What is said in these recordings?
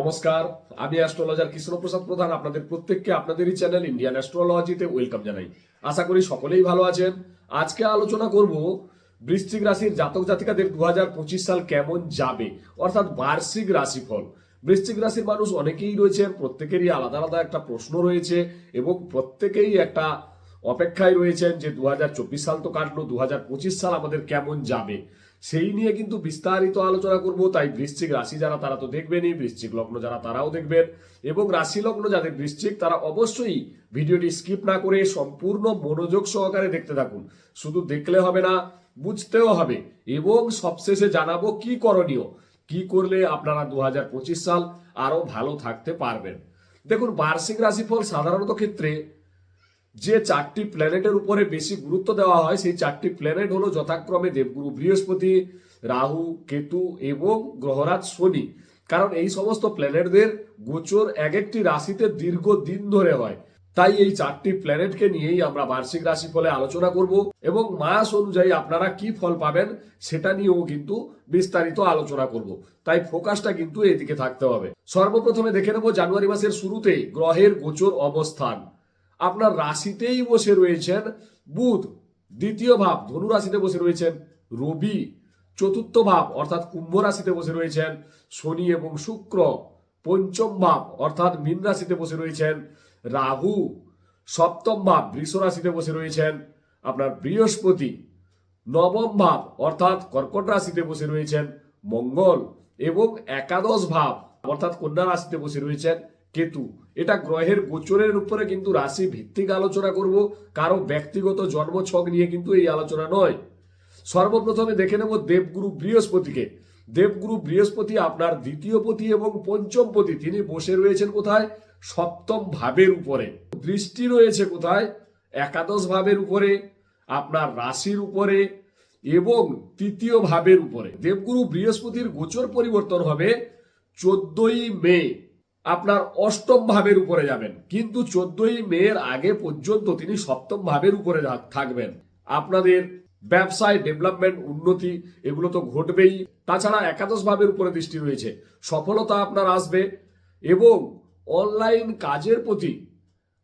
নমস্কার, আমি অ্যাস্ট্রোলজার কৃষ্ণপ্রসাদ প্রধান। আপনাদের প্রত্যেককে আপনাদেরই চ্যানেল ইন্ডিয়ান অ্যাস্ট্রোলজিতে ওয়েলকাম জানাই। আশা করি সকলেই ভালো আছেন। আজকে আলোচনা করব বৃশ্চিক রাশির জাতক জাতিকাদের দু হাজার পঁচিশ সাল কেমন যাবে, অর্থাৎ বার্ষিক রাশিফল। বৃশ্চিক রাশির মানুষ অনেকেই রয়েছেন, প্রত্যেকেরই আলাদা আলাদা একটা প্রশ্ন রয়েছে এবং প্রত্যেকেই একটা অপেক্ষায় রয়েছেন যে দু হাজার চব্বিশ সাল তো কাটলো দু হাজার পঁচিশ সাল আমাদের কেমন যাবে। সেই নিয়ে কিন্তু বিস্তারিত আলোচনা করব। তাই বৃশ্চিক রাশি যারা, তারা তো দেখবেনই, বৃশ্চিক লগ্ন যারা, তারাও দেখবেন। এবং রাশি লগ্ন যাদের বৃশ্চিক, তারা অবশ্যই ভিডিওটি স্কিপ না করে সম্পূর্ণ মনোযোগ সহকারে দেখতে থাকুন। শুধু দেখলে হবে না, বুঝতেও হবে। এবং সবশেষে জানাব কি করণীয়? কি করলে আপনারা দু হাজার পঁচিশ সাল আরও ভালো থাকতে পারবেন? দেখুন, বার্ষিক রাশিফল সাধারণত ক্ষেত্রে যে চারটি প্ল্যানেটের উপরে বেশি গুরুত্ব দেওয়া হয়, সেই চারটি প্ল্যানেট হলো যথাক্রমে দেবগুরু বৃহস্পতি, রাহু, কেতু এবং গ্রহরাজ শনি। কারণ এই সমস্ত প্ল্যানেটদের গোচর এক একটি রাশিতে দীর্ঘ দিন ধরে হয়। তাই এই চারটি প্ল্যানেটকে নিয়েই আমরা বার্ষিক রাশি ফলে আলোচনা করব এবং মাস অনুযায়ী আপনারা কি ফল পাবেন সেটা নিয়েও কিন্তু বিস্তারিত আলোচনা করব। তাই ফোকাসটা কিন্তু এদিকে থাকতে হবে। সর্বপ্রথমে দেখে নেব জানুয়ারি মাসের শুরুতে গ্রহের গোচর অবস্থান। আপনার রাশিতেই বসে রয়েছেন বুধ, দ্বিতীয় ভাব ধনু রাশিতে বসে রয়েছেন রবি, চতুর্থ ভাব অর্থাৎ কুম্ভ রাশিতে বসে রয়েছেন শনি এবং শুক্র, পঞ্চম ভাব অর্থাৎ মীন রাশিতে বসে রয়েছেন রাহু, সপ্তম ভাব বৃষ রাশিতে বসে রয়েছেন আপনার বৃহস্পতি, নবম ভাব অর্থাৎ কর্কট রাশিতে বসে রয়েছেন মঙ্গল এবং একাদশ ভাব অর্থাৎ কন্যা রাশিতে বসে রয়েছেন কেতু। এটা গ্রহের গোচরের উপরে কিন্তু রাশি ভিত্তিক আলোচনা করব, কারও ব্যক্তিগত জন্মছক নিয়ে কিন্তু এই আলোচনা নয়। সর্বপ্রথমে দেখে নেব দেবগুরু বৃহস্পতিকে। দেবগুরু বৃহস্পতি আপনার দ্বিতীয় পতি এবং পঞ্চম পতি, তিনি বসে রয়েছেন কোথায়? সপ্তম ভাবের উপরে। দৃষ্টি রয়েছে কোথায়? একাদশ ভাবের উপরে, আপনার রাশির উপরে এবং তৃতীয় ভাবের উপরে। দেবগুরু বৃহস্পতির গোচর পরিবর্তন হবে চোদ্দই মে। আপনার অষ্টম ভাবের উপরে যাবেন। কিন্তু চোদ্দই মের আগে পর্যন্ত তিনি সপ্তম ভাবের উপরে থাকবেন। আপনাদের ব্যবসায় ডেভেলপমেন্ট, উন্নতি এগুলো তো ঘটবেই। তাছাড়া একাদশ ভাবের উপরে দৃষ্টি রয়েছে। সফলতা আপনার আসবে এবং অনলাইন কাজের প্রতি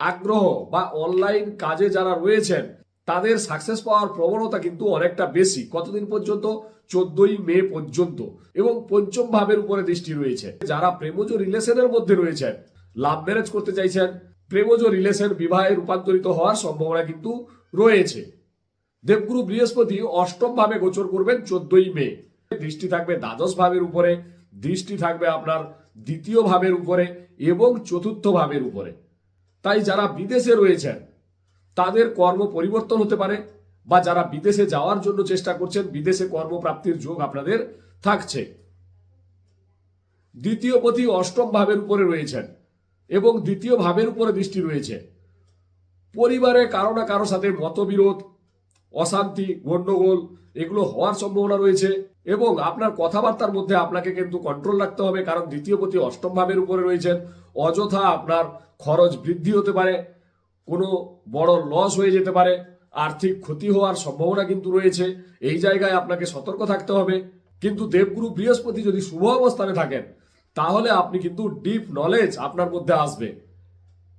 আগ্রহ বা অনলাইন কাজে যারা রয়েছেন তাদের সাকসেস পাওয়ার প্রবণতা কিন্তু অনেকটা বেশি। কতদিন পর্যন্ত? চোদ্দই মে পর্যন্ত। এবং পঞ্চম ভাবের উপরে দৃষ্টি রয়েছে। যারা প্রেমজ রিলেশনের মধ্যে রয়েছেন, লাভ ম্যারেজ করতে চাইছেন, প্রেমজ রিলেশন বিবাহে রূপান্তরিত হওয়ার সম্ভাবনা কিন্তু রয়েছে। দেবগুরু বৃহস্পতি অষ্টম ভাবে গোচর করবেন চোদ্দই মে। দৃষ্টি থাকবে দ্বাদশ ভাবের উপরে, দৃষ্টি থাকবে আপনার দ্বিতীয় ভাবের উপরে এবং চতুর্থ ভাবের উপরে। তাই যারা বিদেশে রয়েছেন তাদের কর্ম পরিবর্তন হতে পারে বা যারা বিদেশে যাওয়ার জন্য চেষ্টা করছেন, বিদেশে কর্মপ্রাপ্তির যোগ আপনাদের থাকছে। দ্বিতীয় পতি অষ্টম ভাবের উপরে রয়েছেন এবং দ্বিতীয় ভাবের উপরে দৃষ্টি রয়েছে। পরিবারে কারও না কারও সাথে মতবিরোধ, অশান্তি গন্ডগোল এগুলো হওয়ার সম্ভাবনা রয়েছে এবং আপনার কথাবার্তার মধ্যে আপনাকে কিন্তু কন্ট্রোল রাখতে হবে কারণ দ্বিতীয় পতি অষ্টম ভাবের উপরে রয়েছেন। অযথা আপনার খরচ বৃদ্ধি হতে পারে। কোনো বড় লস হয়ে যেতে পারে, আর্থিক ক্ষতি হওয়ার সম্ভাবনা কিন্তু রয়েছে, এই জায়গায় আপনাকে সতর্ক থাকতে হবে। কিন্তু দেবগুরু বৃহস্পতি যদি শুভ অবস্থানে থাকেন, তাহলে আপনি কিন্তু ডিপ নলেজ আপনার মধ্যে আসবে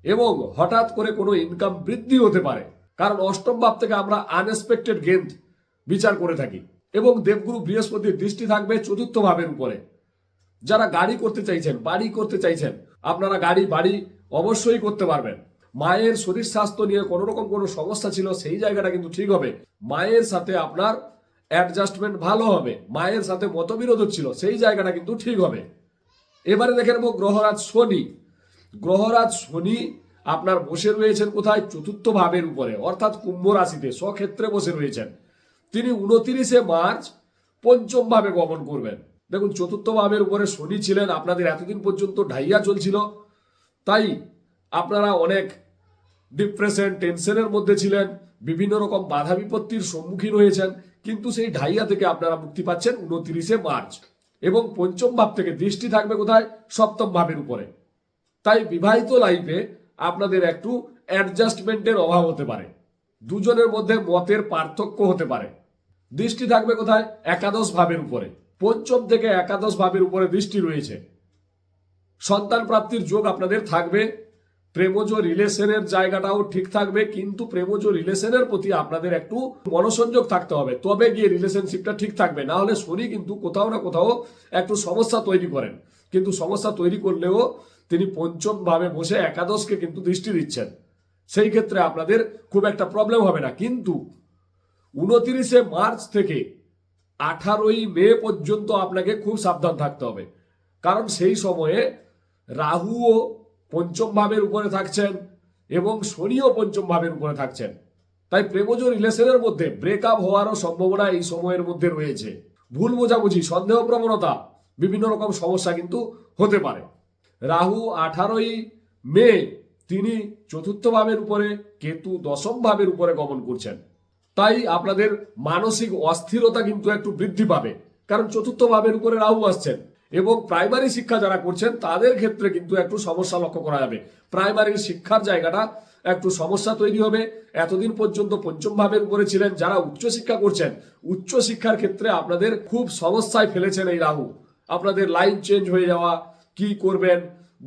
এবং হঠাৎ করে কোনো ইনকাম বৃদ্ধি হতে পারে। কারণ অষ্টম ভাব থেকে আমরা আনএক্সপেক্টেড গেন বিচার করে থাকি এবং দেবগুরু বৃহস্পতির দৃষ্টি থাকবে চতুর্থ ভাবের উপরে। যারা গাড়ি করতে চাইছেন, বাড়ি করতে চাইছেন, আপনারা গাড়ি, বাড়ি অবশ্যই করতে পারবেন। মায়ের শরীর স্বাস্থ্য নিয়ে কোনো রকম কোনো সমস্যা ছিল, সেই জায়গাটা কিন্তু ঠিক হবে। মায়ের সাথে আপনার অ্যাডজাস্টমেন্ট ভালো হবে। মায়ের সাথে মতবিরোধ ছিল, সেই জায়গাটা কিন্তু ঠিক হবে। এবারে দেখে নেব গ্রহরাজ শনি। গ্রহরাজ শনি আপনার বসে রয়েছেন কোথায়? চতুর্থ ভাবের উপরে, অর্থাৎ কুম্ভ রাশিতে, স্বক্ষেত্রে বসে রয়েছেন। তিনি উনতিরিশে মার্চ পঞ্চম ভাবে গমন করবেন। দেখুন, চতুর্থ ভাবের উপরে শনি ছিলেন, আপনাদের এতদিন পর্যন্ত ঢাইয়া চলছিল। তাই আপনারা অনেক ডিপ্রেশন টেনশনের মধ্যে ছিলেন, বিভিন্ন রকম বাধা বিপত্তির সম্মুখীন হয়েছেন, কিন্তু সেই ঢাইয়া থেকে আপনারা মুক্তি পাচ্ছেন উনত্রিশে মার্চ এবং পঞ্চম ভাব থেকে দৃষ্টি থাকবে কোথায়? সপ্তম ভাবের উপরে। তাই বিবাহিত লাইফে আপনাদের একটু অ্যাডজাস্টমেন্টের অভাব হতে পারে। দুজনের মধ্যে মতের পার্থক্য হতে পারে। দৃষ্টি থাকবে কোথায়? একাদশ ভাবের উপরে। পঞ্চম থেকে একাদশ ভাবের উপরে দৃষ্টি রয়েছে। সন্তান প্রাপ্তির যোগ আপনাদের থাকবে প্রেমজ রিলেশনের জায়গাটাও ঠিক থাকবে, কিন্তু প্রেমজ রিলেশনের প্রতি আপনাদের একটু মনোসংযোগ থাকতে হবে। তবে গিয়ে রিলেশনশিপটা ঠিক থাকবে, না হলে শনি কিন্তু কোথাও না কোথাও একটু সমস্যা তৈরি করেন। কিন্তু সমস্যা তৈরি করলেও তিনি পঞ্চম ভাবে বসে একাদশকে কিন্তু দৃষ্টি দিচ্ছেন। সেই ক্ষেত্রে আপনাদের খুব একটা প্রবলেম হবে না। কিন্তু উনতিরিশে মার্চ থেকে আঠারোই মে পর্যন্ত আপনাকে খুব সাবধান থাকতে হবে। কারণ সেই সময়ে রাহুও পঞ্চম ভাবের উপরে থাকছেন এবং শনিও পঞ্চম ভাবের উপরে থাকছেন। তাই প্রেমজ রিলেশনের মধ্যে ব্রেকআপ হওয়ারও সম্ভাবনা এই সময়ের মধ্যে রয়েছে। ভুল বোঝাবুঝি সন্দেহ প্রবণতা বিভিন্ন রকম সমস্যা কিন্তু হতে পারে। রাহু আঠারোই মে তিনি চতুর্থ ভাবের উপরে, কেতু দশম ভাবের উপরে গমন করছেন। তাই আপনাদের মানসিক অস্থিরতা কিন্তু একটু বৃদ্ধি পাবে। কারণ চতুর্থ ভাবের উপরে রাহু আসছেন। এবং প্রাইমারি শিক্ষা যারা করছেন, তাদের ক্ষেত্রে কিন্তু একটু সমস্যা লক্ষ্য করা যাবে। প্রাইমারি শিক্ষার জায়গাটা একটু সমস্যা তৈরি হবে। এতদিন পর্যন্ত পঞ্চম ভাবের উপরে ছিলেন, যারা উচ্চশিক্ষা করছেন, উচ্চ শিক্ষার ক্ষেত্রে আপনাদের খুব সমস্যায় ফেলেছেন এই রাহু। আপনাদের লাইন চেঞ্জ হয়ে যাওয়া, কি করবেন,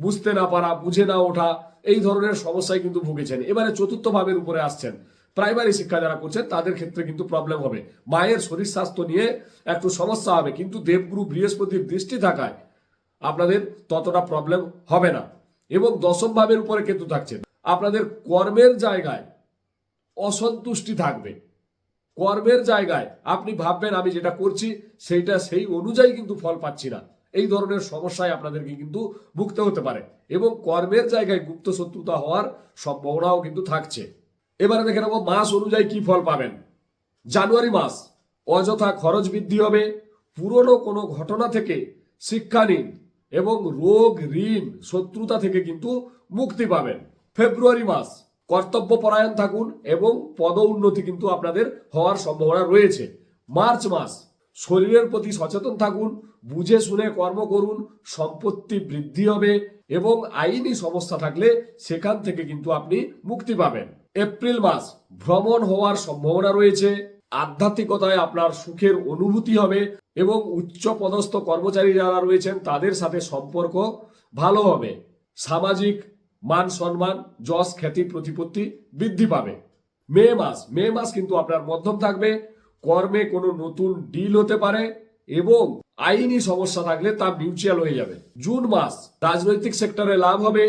বুঝতে না পারা, বুঝে না ওঠা, এই ধরনের সমস্যায় কিন্তু ভুগেছেন। এবারে চতুর্থ ভাবের উপরে আসছেন। প্রাইমারি শিক্ষা যারা করছেন, তাদের ক্ষেত্রে কিন্তু প্রবলেম হবে। মায়ের শরীর স্বাস্থ্য নিয়ে একটু সমস্যা হবে, কিন্তু দেবগুরু বৃহস্পতির দৃষ্টি থাকায় আপনাদের ততটা প্রবলেম হবে না। এবং দশম ভাবের উপরে কেতু থাকছেন আপনাদের কর্মের জায়গায় অসন্তুষ্টি থাকবে। কর্মের জায়গায় আপনি ভাববেন, আমি যেটা করছি, সেইটা সেই অনুযায়ী কিন্তু ফল পাচ্ছি না। এই ধরনের সমস্যায় আপনাদেরকে কিন্তু ভুগতে হতে পারে। এবং কর্মের জায়গায় গুপ্ত শত্রুতা হওয়ার সম্ভাবনাও কিন্তু থাকছে। এবারে দেখে নেব মাস অনুযায়ী কি ফল পাবেন। জানুয়ারি মাস, অযথা খরচ বৃদ্ধি হবে। পুরনো কোনো ঘটনা থেকে শিক্ষা নিন এবং রোগ, ঋণ, শত্রুতা থেকে কিন্তু মুক্তি পাবেন। ফেব্রুয়ারি মাস কর্তব্য পরায়ণ থাকুন এবং পদ উন্নতি কিন্তু আপনাদের হওয়ার সম্ভাবনা রয়েছে। মার্চ মাস, শরীরের প্রতি সচেতন থাকুন, বুঝে শুনে কর্ম করুন, সম্পত্তি বৃদ্ধি হবে এবং আইনি সমস্যা থাকলে সেখান থেকে কিন্তু আপনি মুক্তি পাবেন। এপ্রিল মাস ভ্রমণ হওয়ার সম্ভাবনা রয়েছে। আধ্যাত্মিকতায় আপনার সুখের অনুভূতি হবে এবং উচ্চ পদস্থ কর্মচারী যারা রয়েছেন, তাদের সাথে সম্পর্ক ভালো হবে। সামাজিক মান সম্মান, যশ, খ্যাতি, প্রতিপত্তি বৃদ্ধি পাবে। মে মাস মে মাস কিন্তু আপনার মধ্যম থাকবে। কর্মে কোনো নতুন ডিল হতে পারে এবং আইনি সমস্যা থাকলে তা মিউচুয়াল হয়ে যাবে। জুন মাস, রাজনৈতিক সেক্টরে লাভ হবে।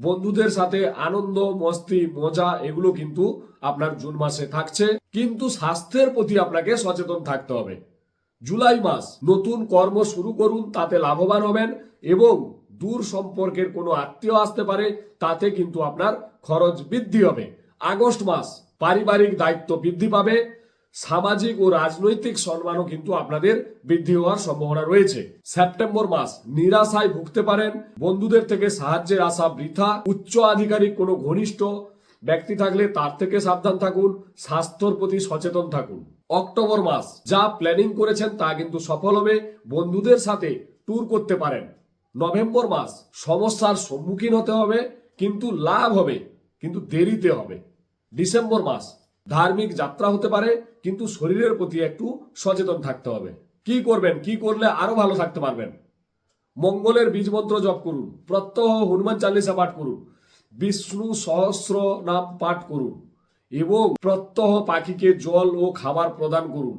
বন্ধুদের সাথে আনন্দ, মস্তি, মজা, এগুলো কিন্তু আপনার জুন মাসে থাকছে। কিন্তু স্বাস্থ্যের প্রতি আপনাকে সচেতন থাকতে হবে। জুলাই মাস, নতুন কর্ম শুরু করুন, তাতে লাভবান হবেন এবং দূর সম্পর্কের কোনো আত্মীয় আসতে পারে, তাতে কিন্তু আপনার খরচ বৃদ্ধি হবে। আগস্ট মাস, পারিবারিক দায়িত্ব বৃদ্ধি পাবে সামাজিক ও রাজনৈতিক সম্মানও কিন্তু আপনাদের বৃদ্ধি হওয়ার সম্ভাবনা রয়েছে। সেপ্টেম্বর মাস, নিরাশায় ভুগতে পারেন। বন্ধুদের থেকে সাহায্যের আশা বৃথা। উচ্চ আধিকারিক কোনো ঘনিষ্ঠ ব্যক্তি থাকলে তার থেকে সাবধান থাকুন। স্বাস্থ্যর প্রতি সচেতন থাকুন। অক্টোবর মাস, যা প্ল্যানিং করেছেন তা কিন্তু সফল হবে। বন্ধুদের সাথে ট্যুর করতে পারেন। নভেম্বর মাস, সমস্যার সম্মুখীন হতে হবে, কিন্তু লাভ হবে, কিন্তু দেরিতে হবে। ডিসেম্বর মাস ধার্মিক যাত্রা হতে পারে, কিন্তু শরীরের প্রতি একটু সচেতন থাকতে হবে। কি করবেন? কি করলে আরও ভালো থাকতে পারবেন? মঙ্গলের বীজ মন্ত্র জপ করুন, প্রত্যহ হনুমান চালিসা পাঠ করুন, বিষ্ণু সহস্র নাম পাঠ করুন এবং প্রত্যহ পাখিকে জল ও খাবার প্রদান করুন।